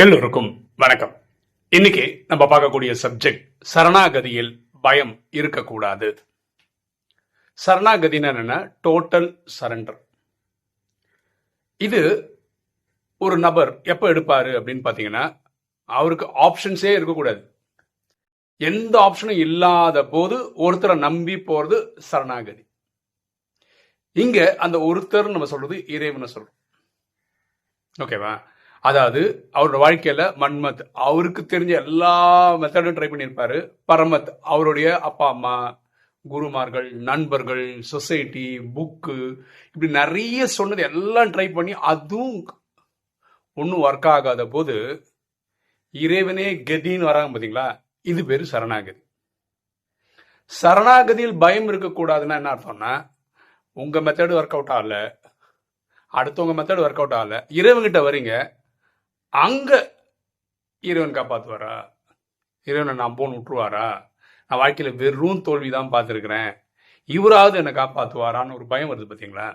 எல்லோருக்கும் வணக்கம். இன்னைக்கு நம்ம பார்க்கக்கூடிய சப்ஜெக்ட் சரணாகதியில் பயம் இருக்கக்கூடாது. சரணாகதின்னு என்னன்னா டோட்டல் சரண்டர் இது ஒரு நபர் எப்போ எடுப்பாரு அப்படின்னு பார்த்தீங்கன்னா அவருக்கு ஆப்ஷன்ஸே இருக்கக்கூடாது. எந்த ஆப்ஷனும் இல்லாத போது ஒருத்தரை நம்பி போறது சரணாகதி. இங்க அந்த ஒருத்தர் நம்ம சொல்றது இறைவனை சொல்றோம். ஓகேவா அதாவது அவரோட வாழ்க்கையில மன்மத் அவருக்கு தெரிஞ்ச எல்லா மெத்தடும் ட்ரை பண்ணியிருப்பாரு. பரமத் அவருடைய அப்பா அம்மா குருமார்கள் நண்பர்கள் சொசைட்டி புக்கு இப்படி நிறைய சொன்னது எல்லாம் ட்ரை பண்ணி அதுவும் ஒன்றும் ஒர்க் ஆகாத போது இறைவனே கதின்னு வராங்க பார்த்தீங்களா இது பேர் சரணாகதி. சரணாகதியில் பயம் இருக்கக்கூடாதுன்னா என்ன அர்த்தம்னா உங்கள் மெத்தடு ஒர்க் அவுட் ஆகல அடுத்தவங்க மெத்தடு ஒர்க் அவுட் ஆகல இறைவன்கிட்ட வரீங்க அங்கே இறைவன் காப்பாற்றுவாரா இறைவனை நான் போன் விட்டுருவாரா? நான் வாழ்க்கையில் வெறும் தோல்வி தான் பார்த்துருக்குறேன். இவராவது என்னை காப்பாற்றுவாரான்னு ஒரு பயம் வருது பார்த்தீங்களா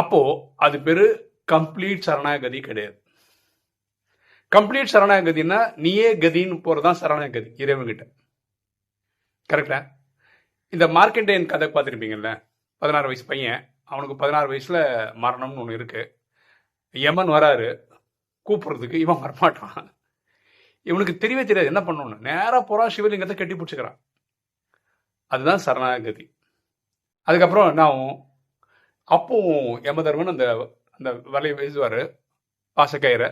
அப்போது அது பேர் கம்ப்ளீட் சரணாகதி கிடையாது. கம்ப்ளீட் சரணாகதினா நீயே கதின்னு போகிறதான் சரணாகதி இறைவன்கிட்ட. கரெக்டா இந்த மார்க்கெண்டேயன் கதை பார்த்துருப்பீங்கல்ல? பதினாறு வயசு பையன். அவனுக்கு பதினாறு வயசில் மரணம்னு ஒன்று இருக்குது யமன் வராரு. கூப்பிட்றதுக்கு இவன் வரமாட்டான். இவனுக்கு தெரியவே தெரியாது என்ன பண்ணணும்னு. நேராக போகிறான் சிவலிங்கத்தை கட்டி பிடிச்சிக்கிறான். அதுதான் சரணாகதி. அதுக்கப்புறம் என்ன ஆகும்? அப்பவும் யமதர்மன் அந்த அந்த வலையை வீசுவார் பாசக்கயிறை.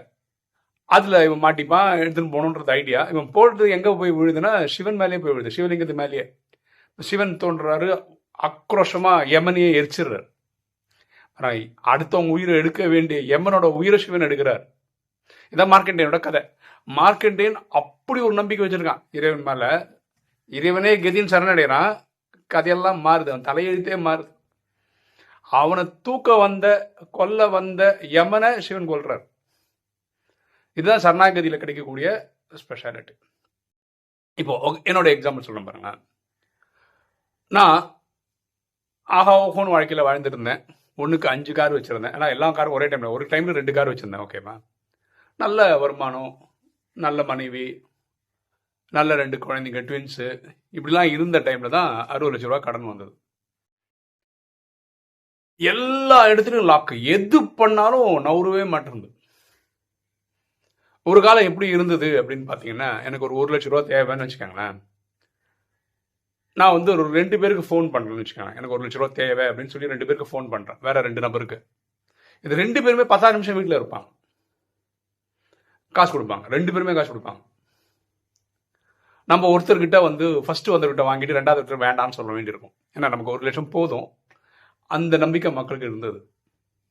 அதில் இவன் மாட்டிப்பான் எடுத்துன்னு போகணுன்றது ஐடியா இவன் போடுறது எங்கே போய் விழுதுன்னா சிவன் மேலேயே போய் விழுது சிவலிங்கத்து மேலேயே. சிவன் தோன்றுறாரு ஆக்ரோஷமாக யமனையே எரிச்சிடுறாரு. ஆனால் அடுத்தவங்க உயிரை எடுக்க வேண்டிய யமனோட உயிரை சிவன் எடுக்கிறார். இதான் மார்க்கண்டேயனோட கதை. மார்க்கண்டேயன் அப்படி ஒரு நம்பிக்கை வச்சிருக்கான். இறைவன் மேல இறைவனே கதின்னு சரணடைகிறான் கதையெல்லாம் மாறுது. அவன் தலையெழுத்தே மாறுது. அவனை தூக்க வந்த கொல்ல வந்த யமனை சிவன் கொள்றார் இதுதான் சரணாகதியில் கிடைக்கக்கூடிய ஸ்பெஷாலிட்டி இப்போ என்னோட எக்ஸாம்பிள் சொல்ல பாருங்க. நான் ஆஹா ஓஹோன்னு வாழ்க்கையில் வாழ்ந்துட்டு இருந்தேன். ஒன்றுக்கு அஞ்சு கார் வச்சுருந்தேன். ஆனால் எல்லா காரும் ஒரே டைமில் ஒரு டைமில் ரெண்டு கார் வச்சுருந்தேன். ஓகேவா நல்ல வருமானம் நல்ல மனைவி நல்ல ரெண்டு குழந்தைங்க ட்வின்ஸு இப்படிலாம் இருந்த டைமில் தான் அறுபது லட்ச ரூபா கடன் வந்தது. எல்லா இடத்துலையும் லாக்கு எது பண்ணாலும் நவரவே மாட்டேங்குது. ஒரு காலம் எப்படி இருந்தது அப்படின்னு பார்த்தீங்கன்னா எனக்கு ஒரு ஒரு லட்ச ரூபா தேவைன்னு வச்சுக்கோங்களேன். நான் வந்து ஒரு ரெண்டு பேருக்கு ஃபோன் பண்ணுறேன்னு வச்சுக்கோங்க எனக்கு ஒரு லட்ச ரூபா தேவை அப்படின்னு சொல்லி ரெண்டு பேருக்கு ஃபோன் பண்ணுறேன் வேற ரெண்டு நபருக்கு. இது ரெண்டு பேருமே பத்தாறு நிமிஷம் வீட்டில் இருப்பாங்க. காசு கொடுப்பாங்க. ரெண்டு பேருமே காசு கொடுப்பாங்க. நம்ம ஒருத்தர்கிட்ட வந்து ஃபஸ்ட்டு வந்தவர்கிட்ட வாங்கிட்டு ரெண்டாவது ஒருத்தர் வேண்டாம்னு சொல்ல வேண்டியிருக்கும் ஏன்னா நமக்கு ஒரு லட்சம் போதும். அந்த நம்பிக்கை மக்களுக்கு இருந்தது.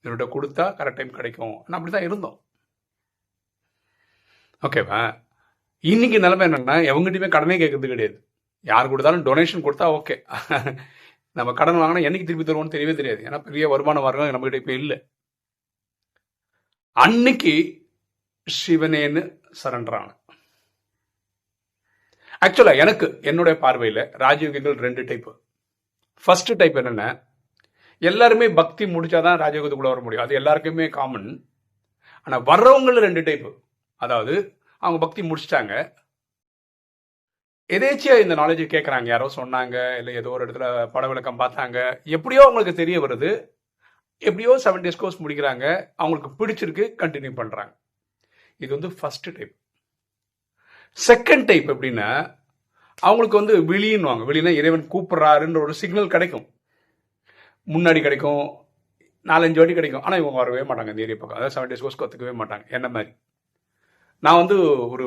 இவர்கிட்ட கொடுத்தா கரெக்ட் டைம் கிடைக்கும். நான் அப்படி தான் இருந்தோம் ஓகேவா இன்னைக்கு நிலைமை என்னன்னா எவங்ககிட்டயுமே கடனே கேட்கறது கிடையாது. யார் கொடுத்தாலும் டொனேஷன் கொடுத்தா ஓகே நம்ம கடன் வாங்கினா என்னைக்கு திருப்பி தருவோம்னு தெரியவே தெரியாது. ஏன்னா பெரிய வருமான வர்க்கம் நம்மகிட்ட இப்போ இல்லை. அன்னைக்கு சிவனேன்னு சரண்டரான ஆக்சுவலா எனக்கு என்னுடைய பார்வையில் ராஜயோகிகள் ரெண்டு டைப்பு ஃபர்ஸ்ட் டைப் என்னென்ன எல்லாருமே பக்தி முடிச்சாதான் ராஜயோகத்துக்குள்ள வர முடியும். அது எல்லாருக்குமே காமன் ஆனால் வர்றவங்கள ரெண்டு டைப்பு அதாவது அவங்க பக்தி முடிச்சிட்டாங்க. எதேச்சியா இந்த நாலேஜ் கேட்குறாங்க யாரோ சொன்னாங்க இல்லை ஏதோ ஒரு இடத்துல பட விளக்கம் பார்த்தாங்க. எப்படியோ அவங்களுக்கு தெரிய வருது. எப்படியோ செவன் டேஸ் கோர்ஸ் முடிக்கிறாங்க. அவங்களுக்கு பிடிச்சிருக்கு கண்டினியூ பண்ணுறாங்க இது வந்து ஃபஸ்ட்டு டைப் செகண்ட் டைப் எப்படின்னா அவங்களுக்கு வந்து விழின்னுவாங்க வெளியினா இறைவன் கூப்பிட்றாருன்ற ஒரு சிக்னல் கிடைக்கும். முன்னாடி கிடைக்கும் நாலஞ்சு வாட்டி கிடைக்கும். ஆனால் இவங்க வரவே மாட்டாங்க இந்த ஏரியா பக்கம். அதாவது செவன் டேஸ் கோர்ஸ் கற்றுக்கவே மாட்டாங்க. என்ன மாதிரி? நான் வந்து ஒரு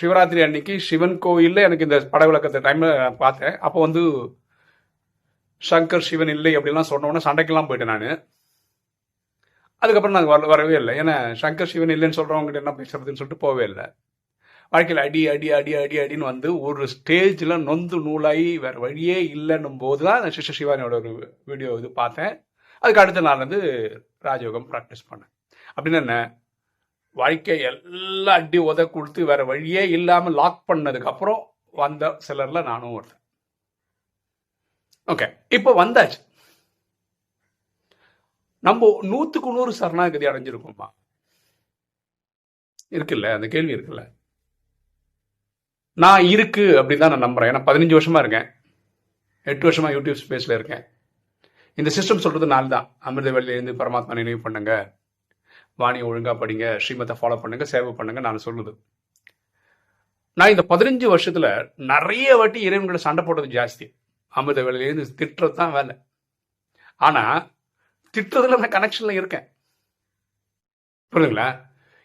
சிவராத்திரி அன்னைக்கு சிவன் கோயிலில் எனக்கு இந்த பட விளக்கத்தை டைமில் நான் பார்த்தேன். அப்போ வந்து சங்கர் சிவன் இல்லை அப்படிலாம் சொன்ன உடனே சண்டைக்கெல்லாம் போயிட்டேன் நான். அதுக்கப்புறம் நாங்கள் வர வரவே இல்லை. ஏன்னா சங்கர் சிவன் இல்லைன்னு சொல்கிறவங்ககிட்ட என்ன பேசுறதுன்னு சொல்லிட்டு போவே இல்லை. வாழ்க்கையில் அடி அடி அடி அடி அடின்னு வந்து ஒரு ஸ்டேஜில் நொந்து நூலாகி வேறு வழியே இல்லைன்னும் போது தான் நான் சிஷ்ய சிவானியோட ஒரு வீடியோ இது பார்த்தேன். அதுக்கு அடுத்த நாள் வந்து ராஜயோகம் ப்ராக்டிஸ் பண்ணேன். அப்படின்னு என்ன? வாழ்க்கை எல்லாம் அடி உத கொடுத்து வேற வழியே இல்லாமல் லாக் பண்ணதுக்கப்புறம் வந்த சிலரில் நானும் ஒருத்தன். ஓகே இப்போ வந்தாச்சு. நம்ம நூற்றுக்கு நூறு சரணாகதி அடைஞ்சிருக்கோமா இருக்குல்ல? அந்த கேள்வி இருக்குல்ல? நான் இருக்கு அப்படின்னு தான் நான் நம்புறேன். ஏன்னா பதினஞ்சு வருஷமா இருக்கேன். எட்டு வருஷமா யூடியூப் ஸ்பேஸ்ல இருக்கேன். இந்த சிஸ்டம் சொல்றது நாள் தான் அமிர்த வெளியிலேருந்து பரமாத்மா நினைவு பண்ணுங்க. வாணியை ஒழுங்கா படிங்க. ஸ்ரீமத்தை ஃபாலோ பண்ணுங்க. சேவை பண்ணுங்க. நான் சொல்லுது. நான் இந்த பதினஞ்சு வருஷத்துல நிறைய வாட்டி இறைவன்களை சண்டை போட்டது ஜாஸ்தி. அமிர்த வேலையிலேருந்து திட்டுறது தான் வேலை. ஆனா திட்டுறதுல நான் கனெக்ஷன்ல இருக்கேன். புரியுதுங்களா?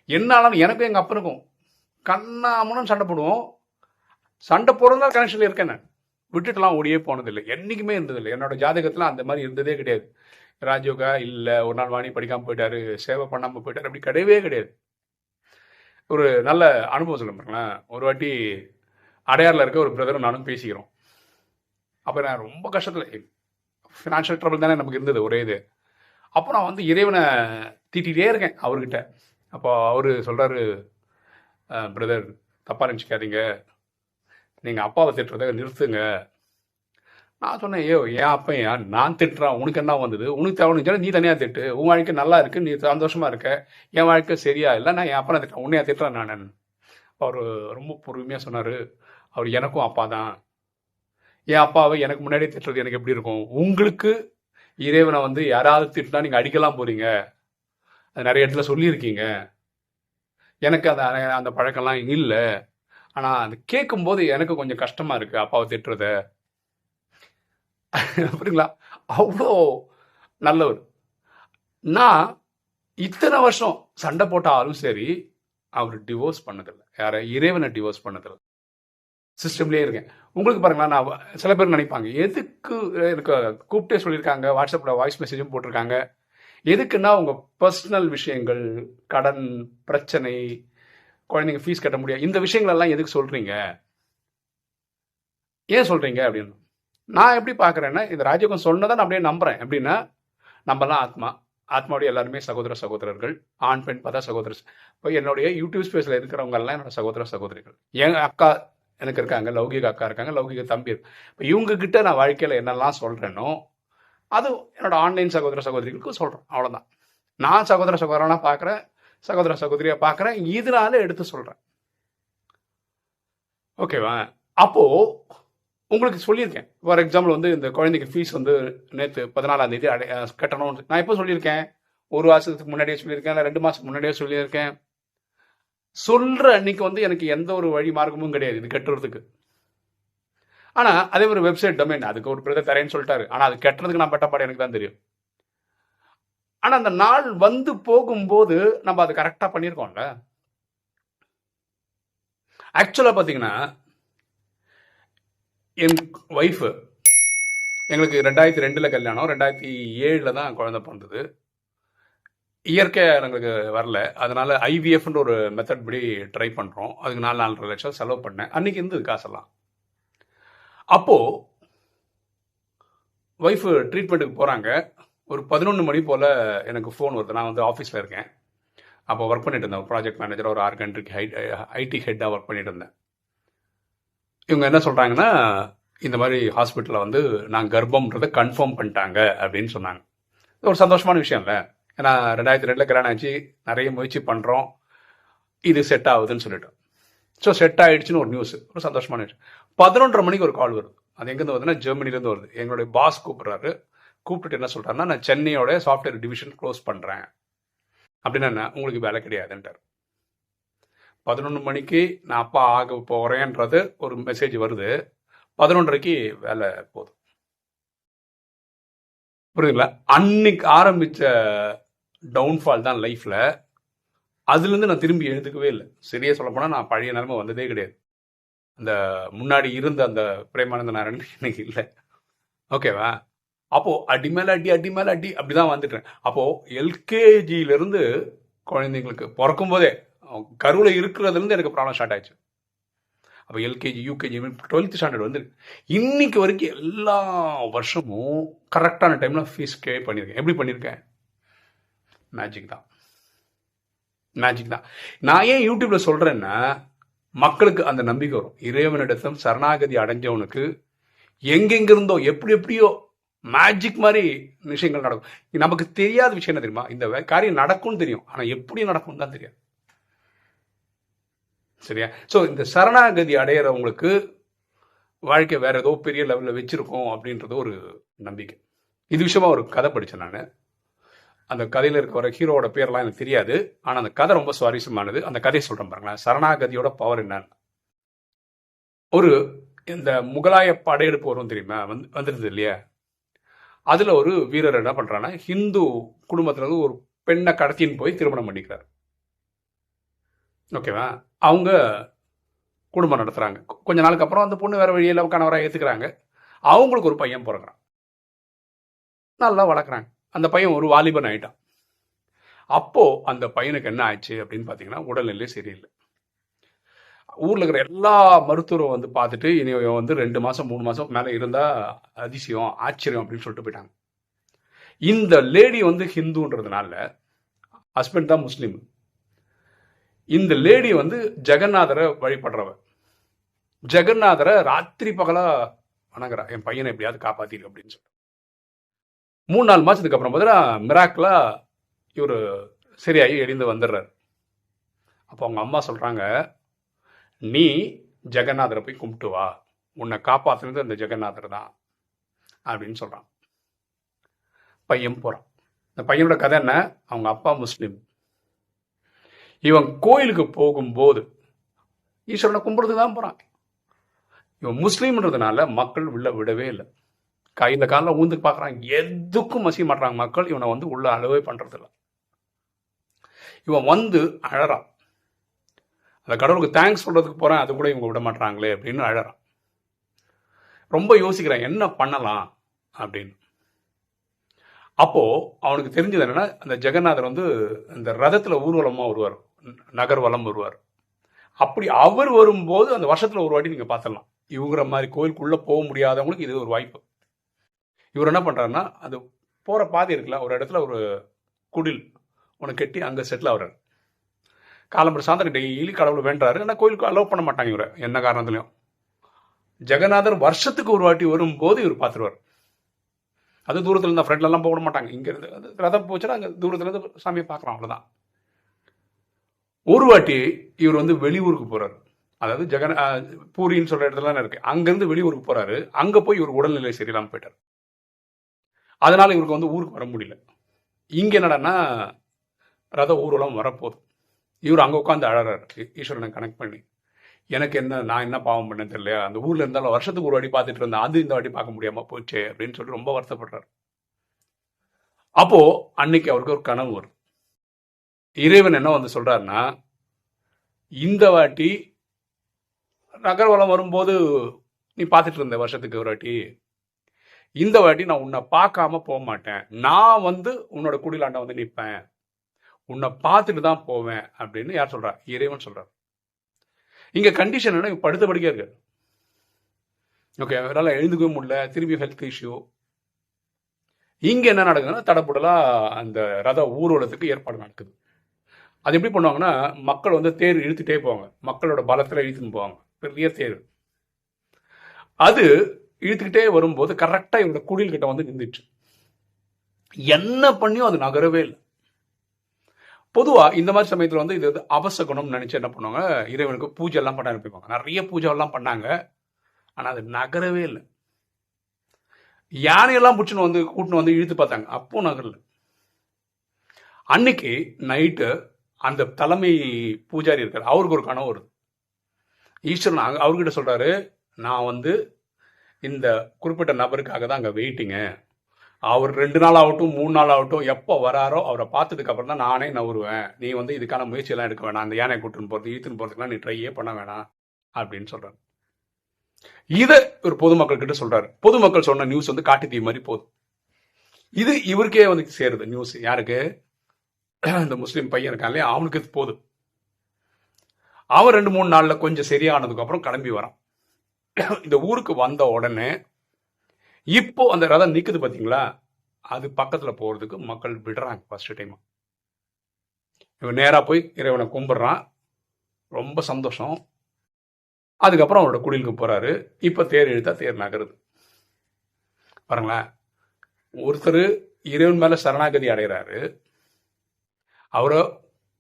என்னாலும் எனக்கும் எங்க அப்பனுக்கும் கண்ணாமனும் சண்டை போடுவோம். சண்டை போடுறதுனால கனெக்ஷன்ல இருக்கேன் நான். விட்டுட்டுலாம் ஓடியே போனதில்லை. என்றைக்குமே இருந்ததில்லை. என்னோட ஜாதகத்துல அந்த மாதிரி இருந்ததே கிடையாது. ராஜயோகா இல்லை ஒரு நாள் வாணி படிக்காமல் போயிட்டாரு சேவை பண்ணாமல் போயிட்டாரு அப்படி கிடையவே கிடையாது. ஒரு நல்ல அனுபவம் சொல்ல பாருங்களேன். ஒரு வாட்டி அடையாறில் இருக்க ஒரு பிரதரும் நானும் பேசிக்கிறோம். அப்போ நான் ரொம்ப கஷ்டத்தில் ஃபினான்ஷியல் ட்ரபிள் தானே நமக்கு இருந்தது ஒரே இது. அப்போ நான் வந்து இறைவனை திட்டிகிட்டே இருக்கேன் அவர்கிட்ட. அப்போ அவர் சொல்கிறாரு பிரதர் தப்பாக நினச்சிக்காதீங்க. நீங்கள் அப்பாவை திட்டுறதை நிறுத்துங்க. நான் சொன்னேன் ஐயோ என் அப்பா ஏன் நான் திட்டுறான். உனக்கு என்ன வந்தது? உனக்கு தேவை நீ தனியாக திட்டு. உன் வாழ்க்கை நல்லா இருக்கு நீ சந்தோஷமாக இருக்க. என் வாழ்க்கை சரியா இல்லை நான் என் அப்பனை திட்டுறேன். உன்னையா திட்டுறேன் நான். அவர் ரொம்ப பொறுமையாக சொன்னார். அவர் எனக்கும் அப்பா தான். என் அப்பாவை எனக்கு முன்னாடியே திட்டுறது எனக்கு எப்படி இருக்கும்? உங்களுக்கு இறைவனை வந்து யாராவது திட்டினா நீங்கள் அடிக்கலாம் போறீங்க. அது நிறைய இடத்துல சொல்லியிருக்கீங்க. எனக்கு அந்த அந்த பழக்கம்லாம் இல்லை. ஆனால் அது கேட்கும்போது எனக்கு கொஞ்சம் கஷ்டமா இருக்கு அப்பாவை திட்டுறத. அப்படிங்களா அவ்வளோ நல்லவர். நான் இத்தனை வருஷம் சண்டை போட்டாலும் சரி அவர் டிவோர்ஸ் பண்ணதில்லை. யாரை இறைவனை டிவோர்ஸ் பண்ணதில்லை. சிஸ்டம்லேயே இருக்கேன். உங்களுக்கு பாருங்களா நான் சில பேர் நினைப்பாங்க எதுக்கு எனக்கு கூப்பிட்டே சொல்லியிருக்காங்க வாட்ஸ்அப்பில் வாய்ஸ் மெசேஜும் போட்டிருக்காங்க. எதுக்குன்னா உங்கள் பர்சனல் விஷயங்கள் கடன் பிரச்சனை குழந்தைங்க ஃபீஸ் கட்ட முடியாது இந்த விஷயங்கள் எல்லாம் எதுக்கு சொல்கிறீங்க ஏன் சொல்கிறீங்க அப்படின்னு. நான் எப்படி பார்க்குறேன்னா இந்த ராஜயோகம் சொன்னதை நான் அப்படியே நம்புகிறேன் எப்படின்னா நம்மலாம் ஆத்மா. ஆத்மாவுடைய எல்லாருமே சகோதர சகோதரர்கள். ஆண் பெண் பார்த்தா சகோதரர். இப்போ என்னுடைய யூடியூப் ஸ்பேஸில் இருக்கிறவங்கெல்லாம் என்னோட சகோதர சகோதரிகள். என் அக்கா எனக்கு இருக்காங்க லௌகிக அக்கா இருக்காங்க லௌகிக தம்பி இப்போ இவங்கக்கிட்ட நான் வாழ்க்கையில் என்னெல்லாம் சொல்கிறேனோ அது என்னோட ஆன்லைன் சகோதர சகோதரிகளுக்கும் சொல்கிறேன் அவ்வளோதான் நான் சகோதர சகோதரனாக பார்க்குறேன் சகோதர சகோதரியை பார்க்குறேன் இதனால எடுத்து சொல்கிறேன் ஓகேவா? அப்போது உங்களுக்கு சொல்லியிருக்கேன். ஃபார் எக்ஸாம்பிள் வந்து இந்த குழந்தைக்கு ஃபீஸ் வந்து நேற்று பதினாலாம் தேதி அடை கட்டணும்னு. நான் எப்போ சொல்லியிருக்கேன்? ஒரு மாதத்துக்கு முன்னாடியே சொல்லியிருக்கேன் இல்லை ரெண்டு மாதத்துக்கு முன்னாடியே சொல்லியிருக்கேன். சொல்ற அன்னைக்கு வந்து எனக்கு எந்த ஒரு வழி மார்க்கமும் கிடையாது இது கட்டுறதுக்கு. ஆனா அதே ஒரு வெப்சைட் டொமைன் அதுக்கு ஒரு பிரதர் தரேன்னு சொல்லிட்டாரு. ஆனா அது கட்டுறதுக்கு நான் பட்டப்பாடு எனக்கு தான் தெரியும். ஆனா அந்த நாள் வந்து போகும்போது நம்ம அது கரெக்டா பண்ணியிருக்கோம்ல. ஆக்சுவலா பாத்தீங்கன்னா என் ஒய்ஃபு எங்களுக்கு ரெண்டாயிரத்தி ரெண்டில் கல்யாணம் ரெண்டாயிரத்தி ஏழில் தான் குழந்தை பிறந்தது. இயற்கையாக எங்களுக்கு வரல. அதனால் ஐவிஎஃப்ன்ற ஒரு மெத்தட் படி ட்ரை பண்ணுறோம் அதுக்கு நாலு நாலரை லட்சம் செலவு பண்ணேன். அன்றைக்கி இருந்தது காசெல்லாம். அப்போது ஒய்ஃபு ட்ரீட்மெண்ட்டுக்கு போகிறாங்க ஒரு பதினொன்று மணி போல் எனக்கு ஃபோன் வருது. நான் வந்து ஆஃபீஸில் இருக்கேன். அப்போ ஒர்க் பண்ணிட்டு இருந்தேன். ஒரு ப்ராஜெக்ட் மேனேஜர் ஒரு ஆறு ஹை ஐடி ஹெட்டாக ஒர்க் பண்ணிட்டு இருந்தேன். இவங்க என்ன சொல்கிறாங்கன்னா இந்த மாதிரி ஹாஸ்பிட்டலில் வந்து நான் கர்ப்பம்ன்றதை கன்ஃபார்ம் பண்ணிட்டாங்க அப்படின்னு சொன்னாங்க. ஒரு சந்தோஷமான விஷயம் இல்லை. ஏன்னா ரெண்டாயிரத்தி ரெண்டில் கல்யாணம் ஆச்சு. நிறைய முயற்சி பண்ணுறோம் இது செட் ஆகுதுன்னு சொல்லிட்டோம். ஸோ செட் ஆகிடுச்சுன்னு ஒரு நியூஸ் ஒரு சந்தோஷமான நியூஸ் பதினொன்றரை மணிக்கு ஒரு கால் வருது அது எங்கேருந்து வருதுன்னா ஜெர்மனிலேருந்து வருது. எங்களுடைய பாஸ் கூப்பிட்றாரு. கூப்பிட்டுட்டு என்ன சொல்கிறாருன்னா நான் சென்னையோட சாஃப்ட்வேர் டிவிஷன் க்ளோஸ் பண்ணுறேன் அப்படின்னா என்ன? உங்களுக்கு வேலை கிடையாதுன்ட்டார். பதினொன்று மணிக்கு நான் அப்பா ஆக போகிறேன்றது ஒரு மெசேஜ் வருது. பதினொன்றரைக்கு வேலை போதும். புரியுதுங்களா? அன்னைக்கு ஆரம்பித்த டவுன்ஃபால் தான் லைஃப்பில் அதுலேருந்து நான் திரும்பி எழுதுக்கவே இல்லை. சரியாக சொல்லப்போனால் நான் பழைய நிலமை வந்ததே கிடையாது. அந்த முன்னாடி இருந்த அந்த பிரேமானந்த நாராயணன் இன்னைக்கு இல்லை. ஓகேவா அப்போது அடி மேலே அடி அடி மேலே அடி அப்படிதான் வந்துட்டேன். அப்போது எல்கேஜியிலேருந்து குழந்தைங்களுக்கு பிறக்கும் போதே கருவில் இருக்கிறதுலேருந்து எனக்கு ப்ராப்ளம் ஸ்டார்ட் ஆயிடுச்சு. அப்போ எல்கேஜி யூகேஜி டுவெல்த் ஸ்டாண்டர்ட் வந்து இன்னைக்கு வரைக்கும் எல்லா வருஷமும் கரெக்டான டைமில் ஃபீஸ் பே பண்ணியிருக்கேன். எப்படி பண்ணியிருக்கேன்? மேஜிக் தான். மேஜிக் தான். நான் ஏன் யூடியூப்ல சொல்றேன்னா மக்களுக்கு அந்த நம்பிக்கை வரும். இறைவனிடத்தும் சரணாகதி அடைஞ்சவனுக்கு எங்கெங்கிருந்தோ எப்படி எப்படியோ மேஜிக் மாதிரி விஷயங்கள் நடக்கும். நமக்கு தெரியாத விஷயம் என்ன தெரியுமா? இந்த காரியம் நடக்கும்னு தெரியும். ஆனால் எப்படி நடக்கும்னு தான் தெரியாது. சரியா? ஸோ இந்த சரணாகதி அடையிறவங்களுக்கு வாழ்க்கை வேற ஏதோ பெரிய லெவலில் வச்சிருக்கோம் அப்படின்றது ஒரு நம்பிக்கை. இது விஷயமா ஒரு கதை படித்தேன் நான். அந்த கதையில் இருக்க வர ஹீரோவோட பேர்லாம் எனக்கு தெரியாது. ஆனால் அந்த கதை ரொம்ப சுவாரஸ்யமானது. அந்த கதையை சொல்கிறேன் பாருங்களேன். சரணாகதியோட பவர் என்னன்னு. ஒரு இந்த முகலாய படையெடுப்பு வரும் தெரியுமா? வந்து வந்துருது இல்லையா? அதில் ஒரு வீரர் என்ன பண்ணுறான்னா ஹிந்து குடும்பத்துல இருந்து ஒரு பெண்ணை கடத்தின்னு போய் திருமணம் பண்ணிக்கிறார். ஓகேவா அவங்க குடும்பம் நடத்துகிறாங்க கொஞ்ச நாளுக்கு அப்புறம் அந்த பொண்ணு வேற வழியில் கணவராக ஏற்றுக்கிறாங்க அவங்களுக்கு ஒரு பையன் பிறகுறான் நல்லா வளர்க்குறாங்க. அந்த பையன் ஒரு வாலிபன் ஆயிட்டான். அப்போ அந்த பையனுக்கு என்ன ஆச்சு அப்படின்னு பார்த்தீங்கன்னா உடல்நிலை சரியில்லை. ஊர்ல இருக்கிற எல்லா மருத்துவரும் வந்து பார்த்துட்டு இனி வந்து ரெண்டு மாசம் மூணு மாசம் மேல இருந்தா அதிசயம் ஆச்சரியம் அப்படின்னு சொல்லிட்டு போயிட்டாங்க. இந்த லேடி வந்து ஹிந்துன்றதுனால ஹஸ்பண்ட் தான் முஸ்லீம். இந்த லேடி வந்து ஜெகநாதரை வழிபடுறவ. ஜெகநாதரை ராத்திரி பகலா வணங்குறா. என் பையனை எப்படியாவது காப்பாத்திரு அப்படின்னு சொல்லிட்டு. மூணு நாலு மாதத்துக்கு அப்புறம் பார்த்தீங்கன்னா மிராக்கிளா இவர் சரியாகி எழுந்து வந்துடுறாரு. அப்போ அவங்க அம்மா சொல்கிறாங்க நீ ஜெகநாதரை போய் கும்பிட்டு வா. உன்னை காப்பாற்றுனது அந்த ஜெகநாதர் தான் அப்படின்னு சொல்கிறான் பையன் போகிறான் இந்த பையனோட கதை என்ன? அவங்க அப்பா முஸ்லீம். இவன் கோயிலுக்கு போகும்போது ஈஸ்வரனை கும்பிட்றதுக்கு தான் போகிறான் இவன் முஸ்லீம்ன்றதுனால மக்கள் உள்ள விடவே இல்லை. கையில காலில் ஊந்து பார்க்குறாங்க எதுக்கும் மசிய மாட்டுறாங்க மக்கள். இவனை வந்து உள்ள அளவே பண்ணுறதில்ல இவன் வந்து அழறான். அந்த கடவுளுக்கு தேங்க்ஸ் சொல்கிறதுக்கு போகிறேன் அது கூட இவங்க விட மாட்டாங்களே அப்படின்னு அழறான். ரொம்ப யோசிக்கிறான் என்ன பண்ணலாம் அப்படின்னு. அப்போது அவனுக்கு தெரிஞ்சது என்னென்னா அந்த ஜெகநாதர் வந்து இந்த ரதத்தில் ஊர்வலமாக வருவார். நகர்வலம் வருவார். அப்படி அவர் வரும்போது அந்த வருஷத்தில் ஒரு வாட்டி நீங்கள் பார்த்துடலாம். இவங்கிற மாதிரி கோயிலுக்குள்ளே போக முடியாதவங்களுக்கு இது ஒரு வாய்ப்பு. இவர் என்ன பண்ணுறாருன்னா அது போகிற பாதி இருக்குல்ல ஒரு இடத்துல ஒரு குடில் ஒன்று கட்டி அங்கே செட்டில் ஆகிறார். காலம்பர சாயந்தரம் டெய்லி கடவுளை வேண்டாரு ஆனால் கோயிலுக்கு அலோவ் பண்ண மாட்டாங்க இவரை என்ன காரணத்துலையும். ஜெகநாதர் வருஷத்துக்கு ஒரு வாட்டி வரும்போது இவர் பார்த்துருவார். அது தூரத்தில் இருந்தால் ஃப்ரெண்ட்லலாம் போக மாட்டாங்க. இங்கேருந்து அது ரதம் போச்சுன்னா அங்கே தூரத்துலேருந்து சாமியை பார்க்கலாம் அவ்வளோதான் ஒரு வாட்டி இவர் வந்து வெளியூருக்கு போகிறார் அதாவது ஜெகன் பூரின்னு சொல்கிற இடத்துல தானே இருக்குது அங்கேருந்து வெளியூருக்கு போகிறாரு அங்கே போய் இவர் உடல்நிலை சரியில்லாம போயிட்டார். அதனால் இவருக்கு வந்து ஊருக்கு வர முடியல. இங்கே என்னடான்னா ரத ஊர்வலம் வரப்போகுது. இவர் அங்கே உட்காந்து அழறாரு. ஈஸ்வரனை கனெக்ட் பண்ணி. எனக்கு என்ன நான் என்ன பாவம் பண்ணேன் தெரியல அந்த ஊரில் இருந்தாலும் வருஷத்துக்கு ஒரு வாட்டி பார்த்துட்டு இருந்தேன். அது இந்த வாட்டி பார்க்க முடியாமல் போச்சே அப்படின்னு சொல்லி ரொம்ப வருத்தப்படுறாரு. அப்போது அன்னைக்கு அவருக்கு ஒரு கனவு வரும். இறைவன் என்ன வந்து சொல்கிறாருன்னா இந்த வாட்டி நகர்வலம் வரும்போது நீ பார்த்துட்டு இருந்த வருஷத்துக்கு ஒரு வாட்டி இந்த வாட்டி நான் உன்னை பார்க்காம போக மாட்டேன். நான் வந்து உன்னோட குடிலாண்ட வந்து நிற்பேன் உன்னை பார்த்துட்டு தான் போவேன் அப்படின்னு யார் சொல்றா? இறைவன் சொல்றார். இங்க கண்டிஷன் என்ன படுத்த படிக்க இருக்கு ஓகே அவரால் எழுந்துக்கவே முடியல. திரும்பி ஹெல்த் இஷ்யூ இங்க என்ன நடக்குதுன்னா தடப்புடலா அந்த ரத ஊர்வலத்துக்கு ஏற்பாடு நடக்குது. அது எப்படி பண்ணுவாங்கன்னா மக்கள் வந்து தேர் இழுத்துட்டே போவாங்க. மக்களோட பலத்தில் இழுத்துன்னு போவாங்க. பெரிய தேர். அது இழுத்துக்கிட்டே வரும்போது கரெக்டாக இவரோட குடில் கிட்ட வந்து நின்றுச்சு என்ன பண்ணியும் அது நகரவே இல்லை. பொதுவாக இந்த மாதிரி சமயத்தில் வந்து இது வந்து அவசகுணம் நினச்சி என்ன பண்ணுவாங்க? இறைவனுக்கு பூஜை எல்லாம் பண்ண அனுப்பிப்பாங்க நிறைய பூஜை எல்லாம் பண்ணாங்க. ஆனால் அது நகரவே இல்லை. யானையெல்லாம் பிடிச்சின்னு வந்து கூட்டின்னு வந்து இழுத்து பார்த்தாங்க. அப்போ நகரல. அன்னைக்கு நைட்டு அந்த தலைமை பூஜாரி இருக்கார். அவருக்கு ஒரு கனவு வருது. ஈஸ்வரன் அவர்கிட்ட சொல்றாரு நான் வந்து இந்த குறிப்பிட்ட நபருக்காக தான் அங்கே வெயிட்டிங்க அவர் ரெண்டு நாள் ஆகட்டும் மூணு நாள் ஆகட்டும் எப்போ வராரோ அவரை பார்த்ததுக்கு அப்புறம் தான் நானே நவருவேன். நீ வந்து இதுக்கான முயற்சியெல்லாம் எடுக்க வேணாம். அந்த யானை கூட்டுன்னு போகிறது இழுத்துன்னு போறதுக்குலாம் நீ ட்ரையே பண்ண வேணாம் அப்படின்னு சொல்கிறார் இதை ஒரு பொதுமக்கள் கிட்ட சொல்றாரு. பொதுமக்கள் சொன்ன நியூஸ் வந்து காட்டு தீ மாதிரி போதும் இது இவருக்கே வந்து சேருது நியூஸ் யாருக்கு? இந்த முஸ்லீம் பையன் இருக்கான் இல்லையா? அவனுக்கு இது போகுது. அவன் ரெண்டு மூணு நாளில் கொஞ்சம் சரியானதுக்கு அப்புறம் கிளம்பி வரான். இந்த ஊருக்கு வந்த உடனே இப்போ அந்த ரதம் நிற்குது பார்த்தீங்களா அது பக்கத்தில் போகிறதுக்கு மக்கள் விடுறாங்க ஃபஸ்ட்டு டைம் இவன் நேராக போய் இறைவனை கும்பிட்றான். ரொம்ப சந்தோஷம். அதுக்கப்புறம் அவரோட குடிலுக்கு போகிறாரு இப்போ தேர் இழுத்தா தேர் நகருது. பாருங்களேன். ஒருத்தர் இறைவன் மேலே சரணாகதி அடைகிறாரு அவரை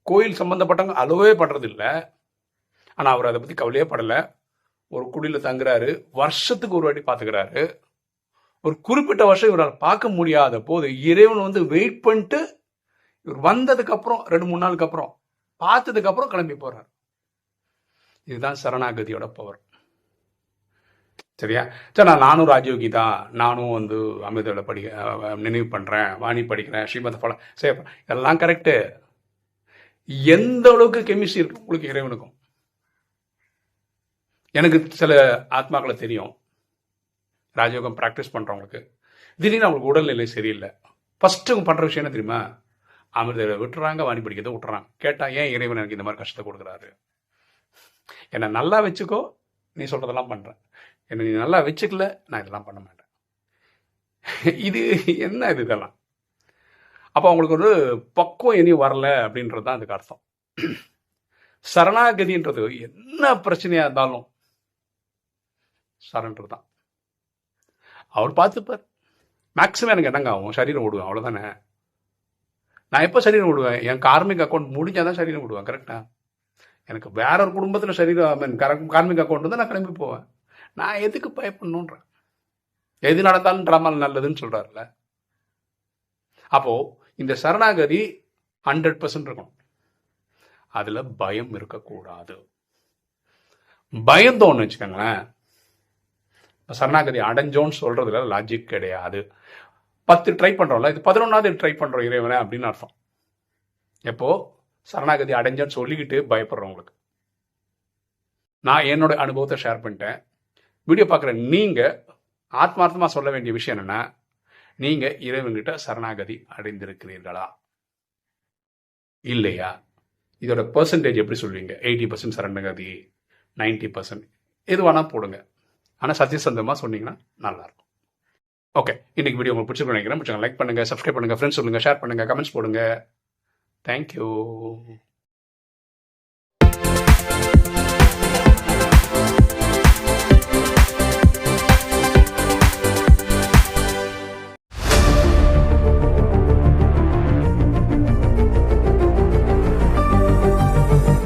கோயில் சம்மந்தப்பட்டவங்க அளவே படுறதில்லை ஆனால் அவர் அதை பற்றி கவலையே படலை. ஒரு குடியில் தங்குறாரு வருஷத்துக்கு ஒரு வாட்டி பார்த்துக்கிறாரு ஒரு குறிப்பிட்ட வருஷம் இவரால் பார்க்க முடியாத போது இறைவன் வந்து வெயிட் பண்ணிட்டு இவர் வந்ததுக்கு அப்புறம் ரெண்டு மூணு நாளுக்கு அப்புறம் பார்த்ததுக்கு அப்புறம் கிளம்பி போறார். இதுதான் சரணாகதியோட பவர் சரியா? சரி நான் நானும் ராஜயோகி தான். நானும் வந்து அமிர்தவில் படி நினைவு பண்ணுறேன் வாணி படிக்கிறேன் ஸ்ரீமத ஃபலம் சரி எல்லாம் கரெக்டு எந்த அளவுக்கு கெமிஸ்ட்ரி இருக்கு உங்களுக்கு இறைவனுக்கும்? எனக்கு சில ஆத்மாக்களை தெரியும். ராஜயோகம் ப்ராக்டிஸ் பண்ணுறவங்களுக்கு திடீர்னு அவங்களுக்கு உடல்நிலை சரியில்லை. ஃபஸ்ட்டு அவங்க பண்ணுற விஷயம் என்ன தெரியுமா? அமிர்த விட்டுறாங்க வாணி படிக்கிறத விட்டுறாங்க. கேட்டால் ஏன் இறைவன் எனக்கு இந்த மாதிரி கஷ்டத்தை கொடுக்குறாரு? என்னை நல்லா வச்சுக்கோ நீ சொல்கிறதெல்லாம் பண்ணுறேன் என்னை நீ நல்லா வச்சுக்கல நான் இதெல்லாம் பண்ண மாட்டேன். இது என்ன இது இதெல்லாம்? அப்போ அவங்களுக்கு ஒரு பக்குவம் இனி வரல அப்படின்றது தான் அதுக்கு அர்த்தம். சரணாகதின்றது என்ன பிரச்சனையாக இருந்தாலும் சரண்டர் தான். அவர் பார்த்துப்பார். மேக்ஸிமம் எனக்கு என்னங்க ஆகும் சரீரம் விடுவேன் அவ்வளோதானே நான் எப்போ சரீரம் விடுவேன் என் கார்மிக் அக்கௌண்ட் முடிஞ்சால் தான் சரீரம் விடுவேன் கரெக்டா எனக்கு வேற ஒரு குடும்பத்தில் சரீரம் I கார்மிக் அக்கௌண்ட் வந்து நான் கிளம்பி போவேன். நான் எதுக்கு பயப்படணுன்றேன் எது நடந்தாலும் ட்ராமா நல்லதுன்னு சொல்கிறாருல்ல அப்போது இந்த சரணாகதி ஹண்ட்ரட் பர்சன்ட் இருக்கணும். அதில் பயம் இருக்கக்கூடாது. பயந்தோன்னு வச்சுக்கோங்களேன் சரணாகதி அடைஞ்சோன்னு சொல்றதுல லாஜிக் கிடையாது. பத்து ட்ரை பண்ணுறோம்ல இது பதினொன்றாவது ட்ரை பண்ணுறோம் இறைவனை அப்படின்னு அர்த்தம். எப்போ? சரணாகதி அடைஞ்சேன்னு சொல்லிக்கிட்டு பயப்படுறோம் உங்களுக்கு. நான் என்னோட அனுபவத்தை ஷேர் பண்ணிட்டேன். வீடியோ பார்க்குற நீங்கள் ஆத்மார்த்தமாக சொல்ல வேண்டிய விஷயம் என்னென்னா நீங்கள் இறைவன்கிட்ட சரணாகதி அடைந்திருக்கிறீர்களா? இல்லையா? இதோட பர்சன்டேஜ் எப்படி சொல்வீங்க? எயிட்டி பர்சன்ட் சரணாகதி நைன்டி பர்சன்ட் எது போடுங்க. ஆனால் சத்தியசந்தமாக சொன்னீங்கன்னா நல்லாயிருக்கும். ஓகே இன்னைக்கு வீடியோ உங்களுக்கு பிடிச்சிருக்கோம் நினைக்கிறேன். கொஞ்சம் லைக் பண்ணுங்கள் சப்ஸ்கிரைப் பண்ணுங்கள் ஃப்ரெண்ட்ஸ் சொல்லுங்கள் ஷேர் பண்ணுங்கள் கமெண்ட்ஸ் போடுங்க. தேங்க்யூ